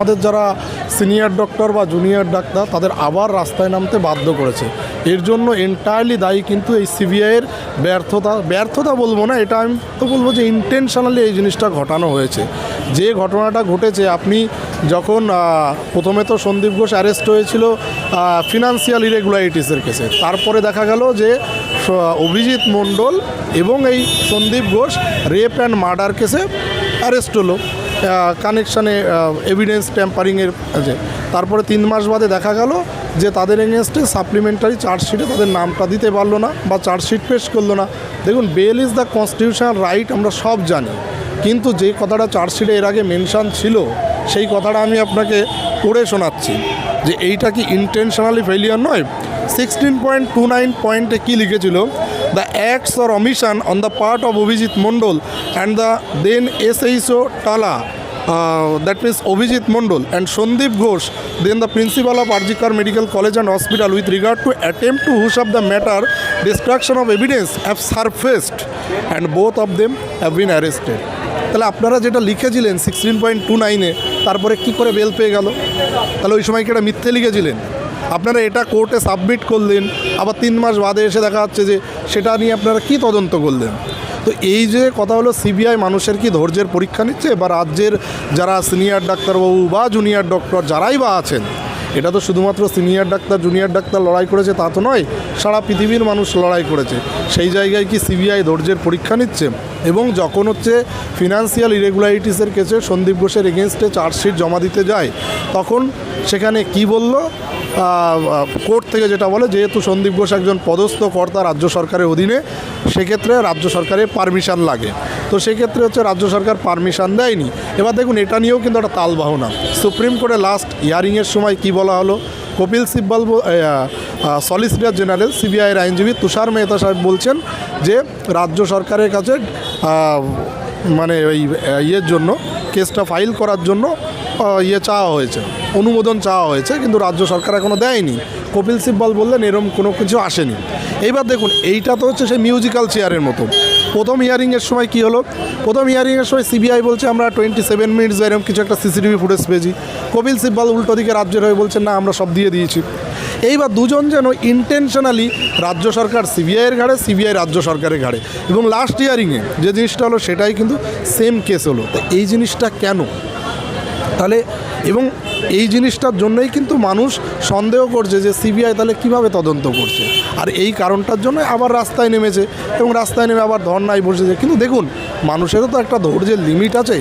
আমাদের যারা senior doctor বা জুনিয়র ডাক্তার, তাদের আবার রাস্তায় নামতে বাধ্য করেছে। এর জন্য এন্টায়ারলি দায়ী কিন্তু এই সিবিআইয়ের ব্যর্থতা। ব্যর্থতা বলব না, এটা আমি তো বলব যে ইন্টেনশনালি এই জিনিসটা ঘটানো হয়েছে। যে ঘটনাটা ঘটেছে, আপনি যখন প্রথমে তো সন্দীপ ঘোষ অ্যারেস্ট হয়েছিল ফিনান্সিয়াল ইরেগুলারিটিসের কেসে তারপরে দেখা গেল যে অভিজিৎ মণ্ডল এবং এই Sandip Ghosh rape and murder কেসে অ্যারেস্ট হলো। কানেকশানে এভিডেন্স ট্যাম্পারিংয়ের আছে। তারপরে তিন মাস বাদে দেখা গেল যে তাদের এগেনস্টে সাপ্লিমেন্টারি চার্জশিটে তাদের নামটা দিতে পারল না বা চার্জশিট পেশ করল না। দেখুন bail is the constitutional right আমরা সব জানি। কিন্তু যে কথাটা চার্জশিটে এর আগে মেনশান ছিল, সেই কথাটা আমি আপনাকে পড়ে শোনাচ্ছি যে এইটা কি ইন্টেনশনালি ফেলিয়ার নয়? সিক্সটিন পয়েন্ট টু নাইন পয়েন্টে কী লিখেছিল? The acts or omission on the part of Abhijit Mondal and the then S HO Tala that means Abhijit Mondal and Sandip Ghosh then the principal of RG Kar medical college and hospital with regard to attempt to hush of the matter destruction of evidence have surfaced and both of them have been arrested তাহলে আপনারা যেটা লিখেছিলেন sixteen point two নাইনে তারপরে কী করে bell পেয়ে গেল? তাহলে ওই সময় কি এটা মিথ্যে লিখেছিলেন। আপনারা এটা কোর্টে সাবমিট করলেন, আবার তিন মাস বাদে এসে দেখা যাচ্ছে যে সেটা নিয়ে আপনারা কি তদন্ত করলেন? তো এই যে কথা হলো, সিবিআই মানুষের কি ধৈর্যের পরীক্ষা নিচ্ছে? বা রাজ্যের যারা সিনিয়র ডাক্তারবাবু বা জুনিয়র ডক্টর যারাই বা আছেন, এটা তো শুধুমাত্র সিনিয়র ডাক্তার, জুনিয়র ডাক্তার লড়াই করেছে তা তো নয়, সারা পৃথিবীর মানুষ লড়াই করেছে। সেই জায়গায় কি সিবিআই ধৈর্যের পরীক্ষা নিচ্ছে? এবং যখন হচ্ছে ফিনান্সিয়াল ইরেগুলারিটিসের কেসে সন্দীপ ঘোষের এগেনস্টে চার্জশিট জমা দিতে যায়, তখন সেখানে কি বলল? কোর্ট থেকে যেটা বলে, যেহেতু সন্দীপ ঘোষ একজন পদস্থ কর্তা রাজ্য সরকারের অধীনে, সেক্ষেত্রে রাজ্য সরকারের পারমিশন লাগে। তো সেক্ষেত্রে হচ্ছে রাজ্য সরকার পারমিশন দেয়নি। এবার দেখুন, এটা নিয়েও কিন্তু একটা তালবাহনা। সুপ্রিম কোর্টে লাস্ট ইয়ারিংয়ের সময় কি বলা হলো? কপিল সিব্বল সলিসিটর জেনারেল সিবিআইয়ের আইনজীবী তুষার মেহতা সাহেব বলছেন যে, রাজ্য সরকারের কাছে মানে ওই ইয়ের জন্য, কেসটা ফাইল করার জন্য ইয়ে চাওয়া হয়েছে, অনুমোদন চাওয়া হয়েছে, কিন্তু রাজ্য সরকার এখনও দেয়নি। কপিল সিব্বল বললেন, এরম কোনো কিছু আসেনি। এইবার দেখুন, এইটা তো হচ্ছে সেই মিউজিক্যাল চেয়ারের মতো। প্রথম হিয়ারিংয়ের সময় কি হলো? প্রথম হিয়ারিংয়ের সময় সিবিআই বলছে, আমরা টোয়েন্টি সেভেন মিনিটস এরকম কিছু একটা সিসিটিভি ফুটেজ পেয়েছি। কপিল সিব্বল উল্টো দিকে রাজ্যের হয়ে বলছেন না, আমরা সব দিয়ে দিয়েছি। এইবার দুজন যেন ইন্টেনশনালি রাজ্য সরকার সিবিআইয়ের ঘাড়ে সিবিআই রাজ্য সরকারের ঘাড়ে। এবং লাস্ট ইয়ারিংয়ে যে জিনিসটা হলো, সেটাই কিন্তু সেম কেস হলো। তো এই জিনিসটা কেন? তাহলে এবং এই জিনিসটার জন্যই কিন্তু মানুষ সন্দেহ করছে যে সিবিআই তাহলে কীভাবে তদন্ত করছে। আর এই কারণটার জন্য আবার রাস্তায় নেমেছে এবং রাস্তায় নেমে আবার ধর্নায় বসেছে। কিন্তু দেখুন, মানুষেরও তো একটা ধৈর্যের লিমিট আছে।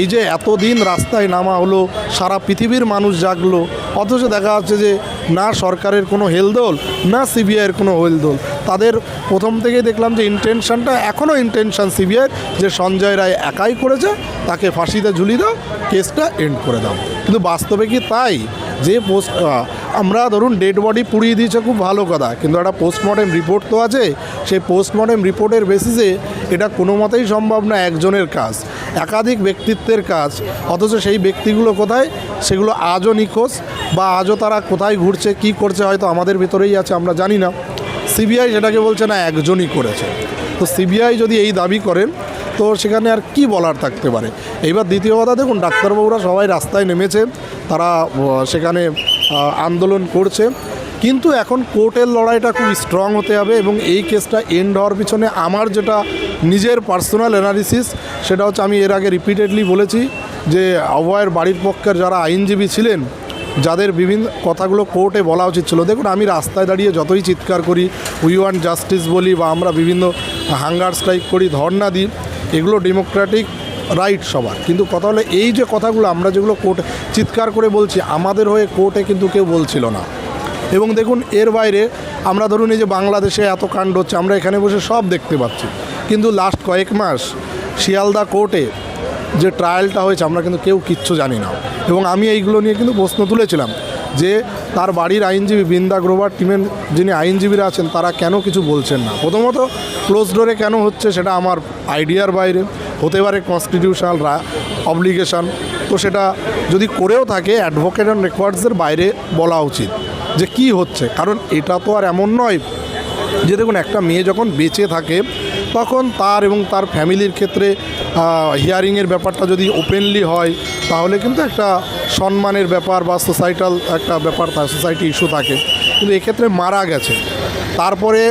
এই যে এতদিন রাস্তায় নামা হলো, সারা পৃথিবীর মানুষ জাগলো, অথচ দেখা যাচ্ছে যে না সরকারের কোনো হেলদোল, না সিবিআইয়ের কোনো হেলদোল। তাদের প্রথম থেকেই দেখলাম যে ইন্টেনশনটা এখনও ইন্টেনশন সিবিআইয়ের যে সঞ্জয় রায় একাই করেছে, তাকে ফাঁসিতে ঝুলি দাও, কেসটা এন্ড করে দাও। কিন্তু বাস্তবে কি তাই? যে পোস্ট আমরা ধরুন ডেড বডি পুড়িয়ে দিয়েছে, খুব ভালো কথা। কিন্তু একটা পোস্টমর্টেম রিপোর্ট তো আছে। সেই পোস্টমর্টেম রিপোর্টের বেসিসে এটা কোনো মতেই সম্ভব না, একজনের কাজ, একাধিক ব্যক্তিত্বের কাজ। অথচ সেই ব্যক্তিগুলো কোথায়? সেগুলো আজও নিখোঁজ, বা আজও তারা কোথায় ঘুরছে, কি করছে, হয়তো আমাদের ভেতরেই আছে, আমরা জানি না। সিবিআই সেটাকে বলছে না, একজনই করেছে। তো সিবিআই যদি এই দাবি করেন, তো সেখানে আর কি বলার থাকতে পারে? এইবার দ্বিতীয় কথা, দেখুন, ডাক্তারবাবুরা সবাই রাস্তায় নেমেছে, তারা সেখানে আন্দোলন করছে। কিন্তু এখন কোর্টের লড়াইটা খুব স্ট্রং হতে হবে এবং এই কেসটা এন্ড হওয়ার পিছনে আমার যেটা নিজের পার্সোনাল অ্যানালিসিস সেটা হচ্ছে আমি এর আগে রিপিটেডলি বলেছি যে অভয়ের বাড়ির পক্ষের যারা আইনজীবী ছিলেন যাদের বিভিন্ন কথাগুলো কোর্টে বলা উচিত ছিল, দেখুন আমি রাস্তায় দাঁড়িয়ে যতই চিৎকার করি উই ওয়ান্ট জাস্টিস বলি বা আমরা বিভিন্ন হাঙ্গার স্ট্রাইক করি, ধর্ণা দিই, এগুলো ডেমোক্রেটিক রাইট সবার। কিন্তু কথা হলো এই যে কথাগুলো, আমরা যেগুলো কোর্টে চিৎকার করে বলছি, আমাদের হয়ে কোর্টে কিন্তু কেউ বলছিল না। এবং দেখুন এর বাইরে আমরা ধরুন এই যে বাংলাদেশে এত কাণ্ড হচ্ছে, আমরা এখানে বসে সব দেখতে পাচ্ছি। কিন্তু লাস্ট কয়েক মাস শিয়ালদা কোর্টে যে ট্রায়ালটা হয়েছে, আমরা কিন্তু কেউ কিচ্ছু জানি না। এবং আমি এইগুলো নিয়ে কিন্তু প্রশ্ন তুলেছিলাম যে তার বাড়ির আইনজীবী বৃন্দা গ্রোভার টিমের যিনি আইনজীবীরা আছেন, তারা কেন কিছু বলছেন না? প্রথমত ক্লোজ ডোরে কেন হচ্ছে সেটা আমার আইডিয়ার বাইরে। হতে পারে কনস্টিটিউশনাল অবলিগেশন তো সেটা যদি করেও থাকে অ্যাডভোকেট অ্যান্ড রেকর্ডসের বাইরে বলা উচিত যে কি হচ্ছে। কারণ এটা তো আর এমন নয় যে দেখুন, একটা মেয়ে যখন বেঁচে থাকে তখন তার এবং তার ফ্যামিলির ক্ষেত্রে হিয়ারিংয়ের ব্যাপারটা যদি ওপেনলি হয়, তাহলে কিন্তু একটা সম্মানের ব্যাপার বা সোসাইটাল একটা ব্যাপার সোসাইটি ইস্যু থাকে। কিন্তু এক্ষেত্রে মারা গেছে। তারপরে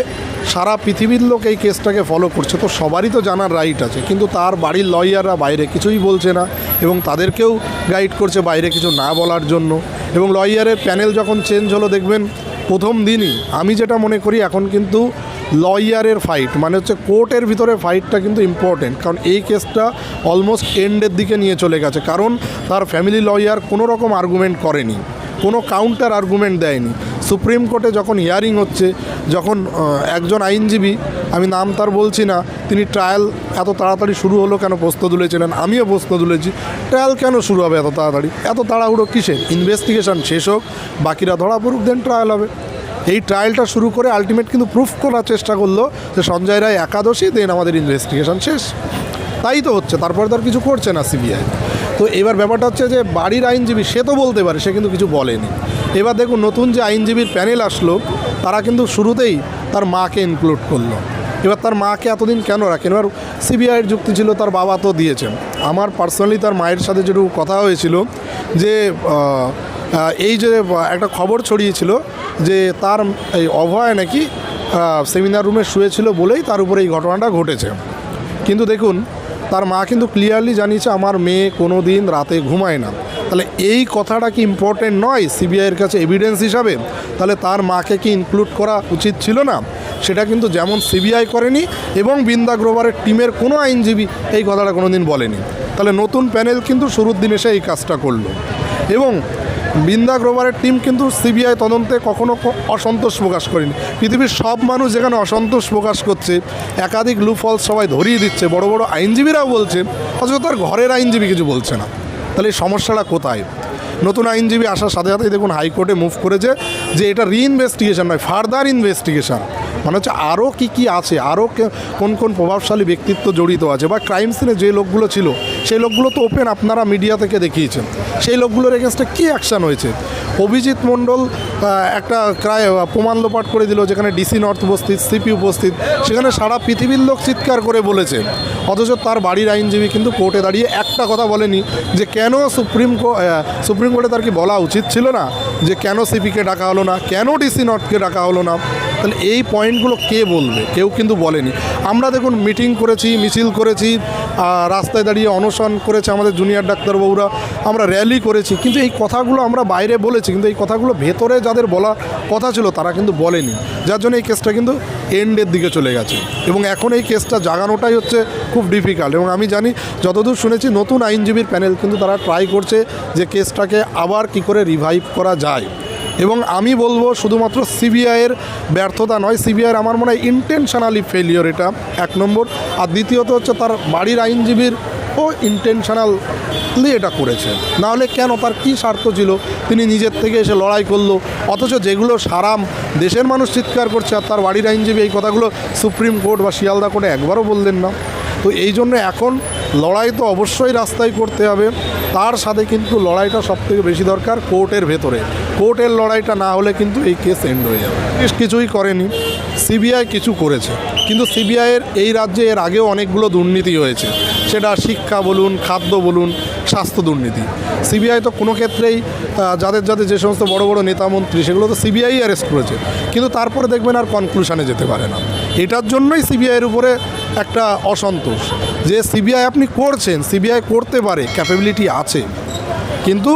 সারা পৃথিবীর লোক এই কেসটাকে ফলো করছে। তো সবারই তো জানার রাইট আছে। কিন্তু তার বাড়ির লয়াররা বাইরে কিছুই বলছে না এবং তাদেরকেও গাইড করছে বাইরে কিছু না বলার জন্য। এবং লয়ারের প্যানেল যখন চেঞ্জ হলো, দেখবেন প্রথম দিনই আমি যেটা মনে করি, এখন কিন্তু লয়ারের ফাইট মানে হচ্ছে কোর্টের ভিতরে ফাইটটা কিন্তু ইম্পর্টেন্ট কারণ এই কেসটা অলমোস্ট এন্ডের দিকে নিয়ে চলে গেছে, কারণ তার ফ্যামিলি লয়ার কোনো রকম আর্গুমেন্ট করেনি, কোনো কাউন্টার আর্গুমেন্ট দেয়নি। সুপ্রিম কোর্টে যখন হিয়ারিং হচ্ছে, যখন একজন আইনজীবী, আমি নাম তার বলছি না, তিনি ট্রায়াল এত তাড়াতাড়ি শুরু হলো কেন, প্রশ্ন তুলেছিলেন, আমিও প্রশ্ন তুলেছি ট্রায়াল কেন শুরু হবে এত তাড়াতাড়ি, এত তাড়াহুড়ো কিসের? ইনভেস্টিগেশন শেষ হোক, বাকিরা ধরা পড়ুক দেন ট্রায়াল হবে। এই ট্রায়ালটা শুরু করে আলটিমেট কিন্তু প্রুফ করার চেষ্টা করল যে সঞ্জয় রায় একাদশী দেন আমাদের ইনভেস্টিগেশন শেষ। তাই তো হচ্ছে, তারপরে তো আর কিছু করছে না সিবিআই তো এবার ব্যাপারটা হচ্ছে যে বাড়ির আইনজীবী, সে তো বলতে পারে, সে কিন্তু কিছু বলেনি। এবার দেখুন, নতুন যে আইনজীবীর প্যানেল আসলো, তারা কিন্তু শুরুতেই তার মাকে ইনক্লুড করল। এবার তার মাকে এতদিন কেন রাখেন? এবার সিবিআইয়ের যুক্তি ছিল, তার বাবা তো দিয়েছেন। আমার পার্সোনালি তার মায়ের সাথে যেটুকু কথা হয়েছিল যে এই যে একটা খবর ছড়িয়েছিল যে তার এই অভয় নাকি সেমিনার রুমে শুয়েছিল বলেই তার উপরে এই ঘটনাটা ঘটেছে। কিন্তু দেখুন, তার মা কিন্তু ক্লিয়ারলি জানিয়েছে, আমার মেয়ে কোনো দিন রাতে ঘুমায় না। তাহলে এই কথাটা কি ইম্পর্টেন্ট নয় সিবিআইয়ের কাছে এভিডেন্স হিসাবে? তাহলে তার মাকে কি ইনক্লুড করা উচিত ছিল না? সেটা কিন্তু যেমন সিবিআই করেনি এবং বৃন্দা গ্রোভারের টিমের কোনো আইনজীবী এই কথাটা কোনো দিন বলেনি। তাহলে নতুন প্যানেল কিন্তু শুরুর দিন এসে এই কাজটা করল। এবং বৃন্দা গ্রোভারের টিম কিন্তু সিবিআই তদন্তে কখনো অসন্তোষ প্রকাশ করেনি। পৃথিবীর সব মানুষ যেখানে অসন্তোষ প্রকাশ করছে, একাধিক লুফল সবাই ধরিয়ে দিচ্ছে, বড় বড় আইনজীবীরাও বলছে অথচ তার ঘরের আইনজীবী কিছু বলছে না। তাহলে এই সমস্যাটা কোথায়? নতুন আইনজীবী আসার সাথে সাথেই দেখুন হাইকোর্টে মুভ করেছে যে এটা রি ইনভেস্টিগেশন নয়, ফার্দার ইনভেস্টিগেশন। মানে হচ্ছে আরও কী কী আছে? আরও কোন কোন প্রভাবশালী ব্যক্তিত্ব জড়িত আছে? বা ক্রাইম সিনে যে লোকগুলো ছিল, সেই লোকগুলো তো ওপেন আপনারা মিডিয়া থেকে দেখিয়েছেন। সেই লোকগুলোর এগেনস্টে কী অ্যাকশান হয়েছে? অভিজিৎ মণ্ডল একটা ক্রাই, প্রমাণ লোপাট করে দিল, যেখানে ডিসি নর্থ উপস্থিত সিপি উপস্থিত, সেখানে সারা পৃথিবীর লোক চিৎকার করে বলেছে। অথচ তার বাড়ির আইনজীবী কিন্তু কোর্টে দাঁড়িয়ে একটা কথা বলেনি, যে কেন সুপ্রিম সুপ্রিম কোর্টে তার কি বলা উচিত ছিল না? যে কেন সিপিকে ডাকা হলো না? কেন ডিসি নর্থকে ডাকা হলো না? তাহলে এই পয়েন্টগুলো কে বলবে? কেউ কিন্তু বলেনি। আমরা দেখুন মিটিং করেছি, মিছিল করেছি রাস্তায় দাঁড়িয়ে অনশন করেছে আমাদের জুনিয়র ডাক্তারবাবুরা, আমরা র্যালি করেছি। কিন্তু এই কথাগুলো আমরা বাইরে বলেছি, কিন্তু এই কথাগুলো ভেতরে যাদের বলা কথা ছিল তারা কিন্তু বলেনি। যার জন্য এই কেসটা কিন্তু এন্ডের দিকে চলে গেছে। এবং এখন এই কেসটা জাগানোটাই হচ্ছে খুব ডিফিকাল্ট এবং আমি জানি, যতদূর শুনেছি, নতুন আইনজীবীর প্যানেল কিন্তু তারা ট্রাই করছে যে কেসটাকে আবার কি করে রিভাইভ করা যায়। এবং আমি বলব শুধুমাত্র সিবিআইয়ের ব্যর্থতা নয় সিবিআইয়ের আমার মনে হয় ইন্টেনশনালি ফেলিওর এটা, এক নম্বর। আর দ্বিতীয়ত হচ্ছে তার বাড়ির আইনজীবীর ও ইন্টেনশনালি এটা করেছে। নাহলে কেন তার কী স্বার্থ ছিল? তিনি নিজের থেকে এসে লড়াই করল, অথচ যেগুলো সারাম দেশের মানুষ চিৎকার করছে আর তার বাড়ির আইনজীবী এই কথাগুলো সুপ্রিম কোর্ট বা শিয়ালদা কোর্টে একবারও বললেন না। তো এই জন্য এখন লড়াই তো অবশ্যই রাস্তায় করতে হবে। তার সাথে কিন্তু লড়াইটা সবথেকে বেশি দরকার কোর্টের ভেতরে। কোর্টের লড়াইটা না হলে কিন্তু এই কেস এন্ড হয়ে যাবে। কেস কিছুই করেনি, সিবিআই কিছু করেছে। কিন্তু সিবিআইয়ের এই রাজ্যে এর আগেও অনেকগুলো দুর্নীতি হয়েছে। সেটা শিক্ষা বলুন, খাদ্য বলুন, স্বাস্থ্য দুর্নীতি। সিবিআই তো কোনো ক্ষেত্রেই যাদের যাদের যে সমস্ত বড় বড় নেতা মন্ত্রী, সেগুলো তো সিবিআই অ্যারেস্ট করেছে। কিন্তু তারপরে দেখবেন আর কনক্লুশনে যেতে পারে না। এটার জন্যই সিবিআইয়ের উপরে একটা অসন্তোষ যে সিবিআই আপনি করছেন, সিবিআই করতে পারে ক্যাপাবিলিটি আছে। কিন্তু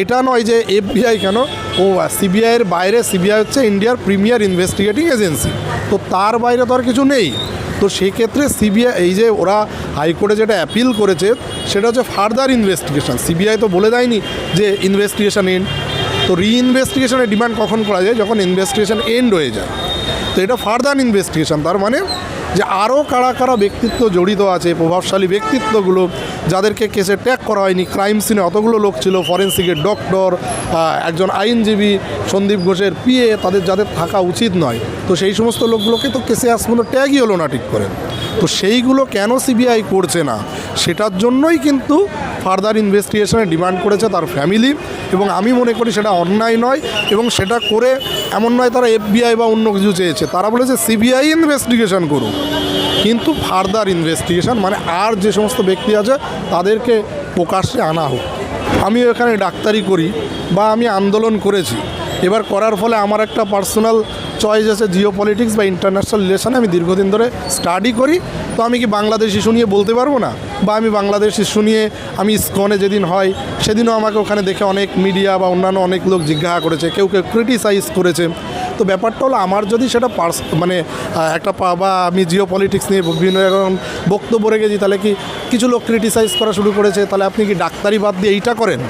এটা নয় যে এফবিআই কেন? ও সিবিআইয়ের বাইরে, সিবিআই হচ্ছে ইন্ডিয়ার প্রিমিয়ার ইনভেস্টিগেটিং এজেন্সি। তো তার বাইরে তো আর কিছু নেই। তো সেক্ষেত্রে সিবিআই, এই যে ওরা হাইকোর্টে যেটা অ্যাপিল করেছে, সেটা হচ্ছে ফার্দার ইনভেস্টিগেশন সিবিআই তো বলে দেয়নি যে ইনভেস্টিগেশন এন্ড তো রিইনভেস্টিগেশনের ডিমান্ড কখন করা যায়? যখন ইনভেস্টিগেশন এন্ড হয়ে যায়। তো এটা ফার্দার ইনভেস্টিগেশন তার মানে যে আরও কারা কারা ব্যক্তিত্ব জড়িত আছে, প্রভাবশালী ব্যক্তিত্বগুলো যাদেরকে কেসে ট্যাগ করা হয়নি, ক্রাইম সিনে অতগুলো লোক ছিল ফরেন্সিকের ডক্টর একজন আইনজীবী সন্দীপ ঘোষের পিএ, তাদের যাদের থাকা উচিত নয়। তো সেই সমস্ত লোকগুলোকে তো কেসে আজ ট্যাগই হলো না ঠিক করে। তো সেইগুলো কেন সিবিআই করছে না? সেটার জন্যই কিন্তু ফার্দার ইনভেস্টিগেশনের ডিমান্ড করেছে তার ফ্যামিলি এবং আমি মনে করি সেটা অন্যায় নয় এবং সেটা করে এমন নয় তারা এফবিআই বা অন্য কিছু চেয়েছে। তারা বলেছে সিবিআই ইনভেস্টিগেশন করুক। কিন্তু ফার্দার ইনভেস্টিগেশন মানে আর যে সমস্ত ব্যক্তি আছে তাদেরকে প্রকাশ্যে আনা হোক। আমি এখানে ডাক্তারি করি বা আমি আন্দোলন করেছি। এবার করার ফলে আমার একটা পার্সোনাল চয়েস আছে জিও পলিটিক্স বা ইন্টারন্যাশনাল রিলেশনে আমি দীর্ঘদিন ধরে স্টাডি করি। তো আমি কি বাংলাদেশ ইস্যু নিয়ে বলতে পারব না? বা আমি বাংলাদেশ ইস্যু নিয়ে আমি স্কনে যেদিন হয়, সেদিনও আমাকে ওখানে দেখে অনেক মিডিয়া বা অন্যান্য অনেক লোক জিজ্ঞাসা করেছে, কেউ কেউ ক্রিটিসাইজ করেছে। তো ব্যাপারটা হলো আমার যদি সেটা পার্স মানে একটা বা আমি জিও পলিটিক্স নিয়ে বিভিন্ন রকম বক্তব্য রেখেছি, তাহলে কি কিছু লোক ক্রিটিসাইজ করা শুরু করেছে? তাহলে আপনি কি ডাক্তারি বাদ দিয়ে এইটা করেন?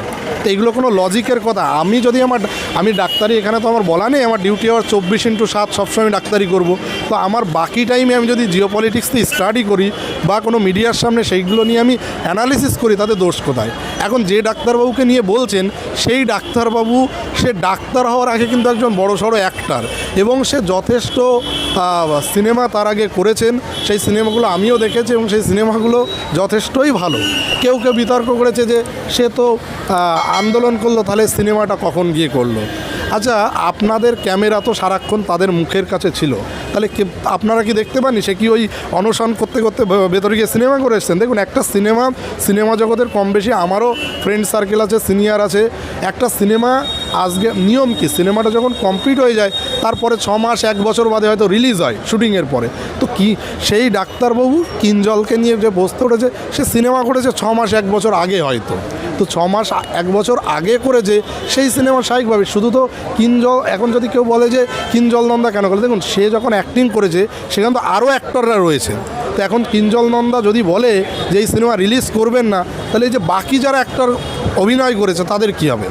তো এগুলো কোনো লজিকের কথা। আমি যদি আমার, আমি ডাক্তারি এখানে তো আমার বলা নেই, আমার ডিউটি আওয়ার চব্বিশ ইন্টু সাত সবসময় ডাক্তারি করব। তো আমার বাকি টাইমে আমি যদি জিও পলিটিক্স দিয়ে স্টাডি করি বা কোনো মিডিয়ার সামনে সেইগুলো নিয়ে আমি অ্যানালিসিস করি, তাতে দোষ কোথায়? এখন যে ডাক্তারবাবুকে নিয়ে বলছেন, সেই ডাক্তারবাবু, সে ডাক্তার হওয়ার আগে কিন্তু একজন বড়সড় অ্যাক্টার এবং সে যথেষ্ট সিনেমা তার আগে করেছেন। সেই সিনেমাগুলো আমিও দেখেছি এবং সেই সিনেমাগুলো যথেষ্টই ভালো। কেউ কেউ বিতর্ক করেছে যে সে তো আন্দোলন করল, তাহলে সিনেমাটা কখন গিয়ে করল? আচ্ছা আপনাদের ক্যামেরা তো সারাক্ষণ তাদের মুখের কাছে ছিল। তাহলে আপনারা কি দেখতে পাননি? সে কি ওই অনশন করতে করতে ভেতরে গিয়ে সিনেমা করে এসছেন? দেখুন, একটা সিনেমা সিনেমা জগতের কম বেশি আমারও ফ্রেন্ড সার্কেল আছে সিনিয়র আছে। একটা সিনেমা আজকে, নিয়ম কি? সিনেমাটা যখন কমপ্লিট হয়ে যায়, তারপরে ছ মাস, এক বছর বাদে হয়তো রিলিজ হয় শুটিংয়ের পরে। তো কি, সেই ডাক্তারবাবু কিঞ্জলকে নিয়ে যে বসতে উঠেছে, সে সিনেমা করেছে ছ মাস, এক বছর আগে হয়তো। তো ছ মাস এক বছর আগে করেছে সেই সিনেমা স্বাভাবিকভাবে। শুধু তো কিঞ্জল এখন যদি কেউ বলে যে কিঞ্জল নন্দা কেন করে দেখুন, সে যখন অ্যাক্টিং করেছে, সেখানে তো আরও অ্যাক্টররা রয়েছে। তো এখন কিঞ্জল নন্দা যদি বলে যে এই সিনেমা রিলিজ করবেন না, তাহলে এই যে বাকি যারা অ্যাক্টর অভিনয় করেছে, তাদের কী হবে?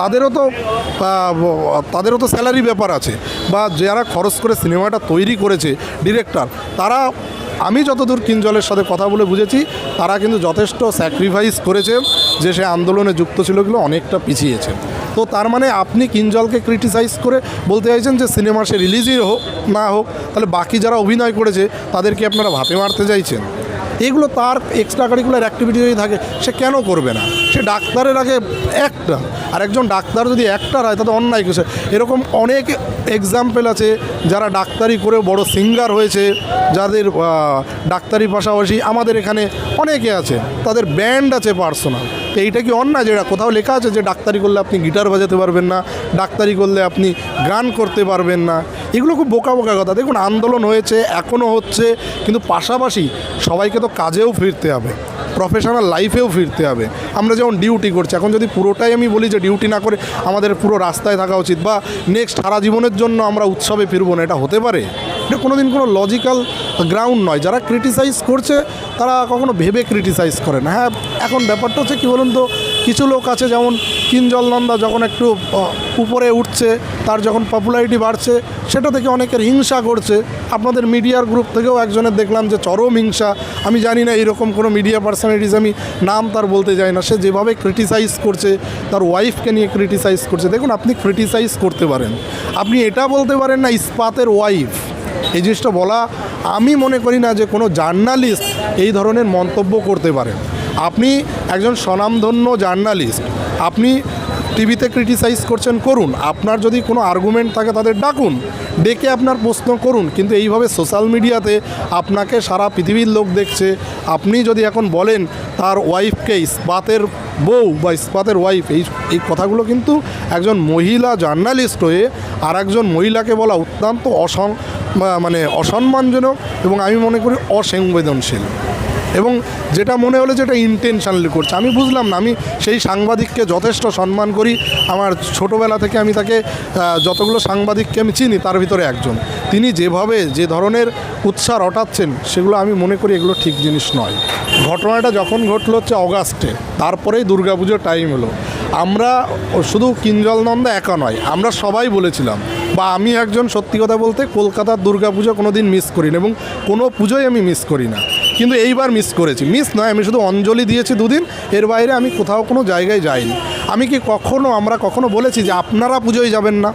তাদেরও তো তাদেরও তো স্যালারি ব্যাপার আছে। বা যারা খরচ করে সিনেমাটা তৈরি করেছে ডিরেক্টর তারা আমি যতদূর কিঞ্জলের সাথে কথা বলে বুঝেছি, তারা কিন্তু যথেষ্ট স্যাক্রিফাইস করেছে যে সে আন্দোলনে যুক্ত ছিল কিন্তু অনেকটা পিছিয়েছে। তো তার মানে আপনি কিঞ্জলকে ক্রিটিসাইজ করে বলতে চাইছেন যে সিনেমা সে রিলিজই হোক, না হোক, তাহলে বাকি যারা অভিনয় করেছে, তাদেরকে আপনারা ভাপে মারতে চাইছেন? এগুলো তার এক্সট্রা কারিকুলার অ্যাক্টিভিটি যদি থাকে, সে কেন করবে না? সে ডাক্তারের আগে একটা, আর একজন ডাক্তার যদি একটা হয়, তাতে অন্যায় কিছু এরকম অনেক এক্সাম্পল আছে, যারা ডাক্তারি করে বড় সিঙ্গার হয়েছে, যাদের ডাক্তারি পাশাপাশি আমাদের এখানে অনেকে আছে, তাদের ব্যান্ড আছে পার্সোনাল তো এইটা কি অন্যায় যেটা কোথাও লেখা আছে যে ডাক্তারি করলে আপনি গিটার বাজাতে পারবেন না, ডাক্তারি করলে আপনি গান করতে পারবেন না? এগুলো খুব বোকা বোকা কথা। দেখুন, আন্দোলন হয়েছে, এখনও হচ্ছে, কিন্তু পাশাপাশি সবাইকে তো কাজেও ফিরতে হবে। প্রফেশনাল লাইফেও ফিরতে হবে। আমরা যেমন ডিউটি করছি, এখন যদি পুরোটাই আমি বলি যে ডিউটি না করে আমাদের পুরো রাস্তায় থাকা উচিত বা নেক্সট সারা জীবনের জন্য আমরা উৎসবে ফিরবো না, এটা হতে পারে। এটা কোনো দিন কোনো লজিক্যাল গ্রাউন্ড নয়। যারা ক্রিটিসাইজ করছে, তারা কখনো ভেবে ক্রিটিসাইজ করে না। হ্যাঁ এখন ব্যাপারটা হচ্ছে কী বলুন তো কিছু লোক আছে যেমন কিঞ্জল নন্দা যখন একটু উপরে উঠছে, তার যখন পপুলারিটি বাড়ছে, সেটা থেকে অনেকের হিংসা করছে আপনাদের মিডিয়ার গ্রুপ থেকেও একজনের দেখলাম যে চরম হিংসা। আমি জানি না এরকম কোনো মিডিয়া পার্সোনালিটিস আমি নাম তার বলতে যাই না। সে যেভাবে ক্রিটিসাইজ করছে, তার ওয়াইফকে নিয়ে ক্রিটিসাইজ করছে। দেখুন, আপনি ক্রিটিসাইজ করতে পারেন। আপনি এটা বলতে পারেন না, ইস্পাতের ওয়াইফ এই জিনিসটা বলা, আমি মনে করি না যে কোনো জার্নালিস্ট এই ধরনের মন্তব্য করতে পারেন। আপনি একজন স্বনামধন্য জার্নালিস্ট, আপনি টিভিতে ক্রিটিসাইজ করছেন, করুন। আপনার যদি কোনো আর্গুমেন্ট থাকে, তাদের ডাকুন। ডেকে আপনার প্রশ্ন করুন। কিন্তু এইভাবে সোশ্যাল মিডিয়াতে আপনাকে সারা পৃথিবীর লোক দেখছে। আপনি যদি এখন বলেন, তার ওয়াইফকে ইস্পাতের বউ বা ইস্পাতের ওয়াইফ এই এই কথাগুলো কিন্তু একজন মহিলা জার্নালিস্ট হয়ে আর একজন মহিলাকে বলা অত্যন্ত অসং মানে অসম্মানজনক এবং আমি মনে করি অসংবেদনশীল। এবং যেটা মনে হলো যেটা ইন্টেনশনালি করছে। আমি বুঝলাম না, আমি সেই সাংবাদিককে যথেষ্ট সম্মান করি। আমার ছোটোবেলা থেকে আমি তাকে যতগুলো সাংবাদিককে আমি চিনি, তার ভিতরে একজন। তিনি যেভাবে যে ধরনের উৎসাহ রটাচ্ছেন, সেগুলো আমি মনে করি এগুলো ঠিক জিনিস নয়। ঘটনাটা যখন ঘটলো হচ্ছে অগাস্টে, তারপরেই দুর্গাপুজোর টাইম হলো আমরা শুধু কিঞ্জল নন্দা একা নয়, আমরা সবাই বলেছিলাম, বা আমি একজন সত্যি কথা বলতে কলকাতার দুর্গাপুজো কোনো দিন মিস করি না এবং কোনো পুজোই আমি মিস করি না। কিন্তু এইবার মিস করেছি। মিস নয়, আমি শুধু অঞ্জলি দিয়েছি দুদিন। এর বাইরে আমি কোথাও কোনো জায়গায় যাইনি। আমি কি কখনো, আমরা কখনো বলেছি যে আপনারা পুজোয় যাবেন না?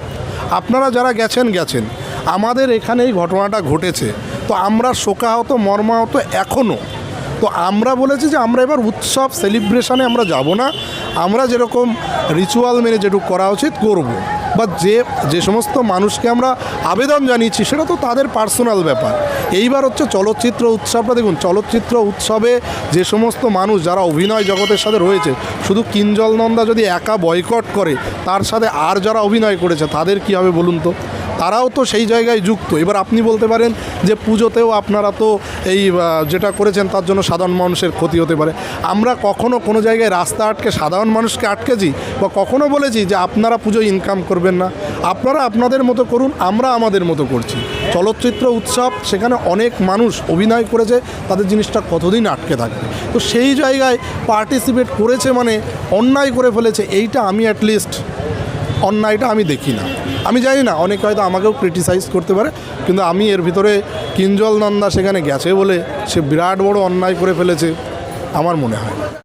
আপনারা যারা গেছেন গেছেন। আমাদের এখানে এই ঘটনাটা ঘটেছে। তো আমরা শোকাহত, মর্মাহত এখনও তো আমরা বলেছি যে আমরা এবার উৎসব সেলিব্রেশনে আমরা যাব না। আমরা যেরকম রিচুয়াল মেনে যেটুকু করা উচিত, করব। বা যে যে সমস্ত মানুষকে আমরা আবেদন জানিয়েছি, সেটা তো তাদের পার্সোনাল ব্যাপার। এইবার হচ্ছে চলচ্চিত্র উৎসবটা দেখুন, চলচ্চিত্র উৎসবে যে সমস্ত মানুষ যারা অভিনয় জগতের সাথে রয়েছে, শুধু কিঞ্জল নন্দা যদি একা বয়কট করে, তার সাথে আর যারা অভিনয় করেছে, তাদের কী হবে বলুন তো? তারাও তো সেই জায়গায় যুক্ত। এবার আপনি বলতে পারেন যে পুজোতেও আপনারা তো এই যেটা করেছেন তার জন্য সাধারণ মানুষের ক্ষতি হতে পারে। আমরা কখনো কোনো জায়গায় রাস্তা আটকে সাধারণ মানুষকে আটকেছি বা কখনো বলেছি যে আপনারা পুজো ইনকাম করবেন না। আপনারা আপনাদের মতো করুন, আমরা আমাদের মতো করছি। চলচ্চিত্র উৎসব, সেখানে অনেক মানুষ অভিনয় করেছে, তাদের জিনিসটা কতদিন আটকে থাকবে? তো সেই জায়গায় পার্টিসিপেট করেছে মানে অন্যায় করে ফেলেছে, এইটা আমি অ্যাটলিস্ট অন্যায়টা আমি দেখি না। আমি জানি না, অনেকে হয়তো আমাকেও ক্রিটিসাইজ করতে পারে, কিন্তু আমি এর ভিতরে কিঞ্জল নন্দা সেখানে গেছে বলে সে বিরাট বড় অন্যায় করে ফেলেছে, আমার মনে হয়।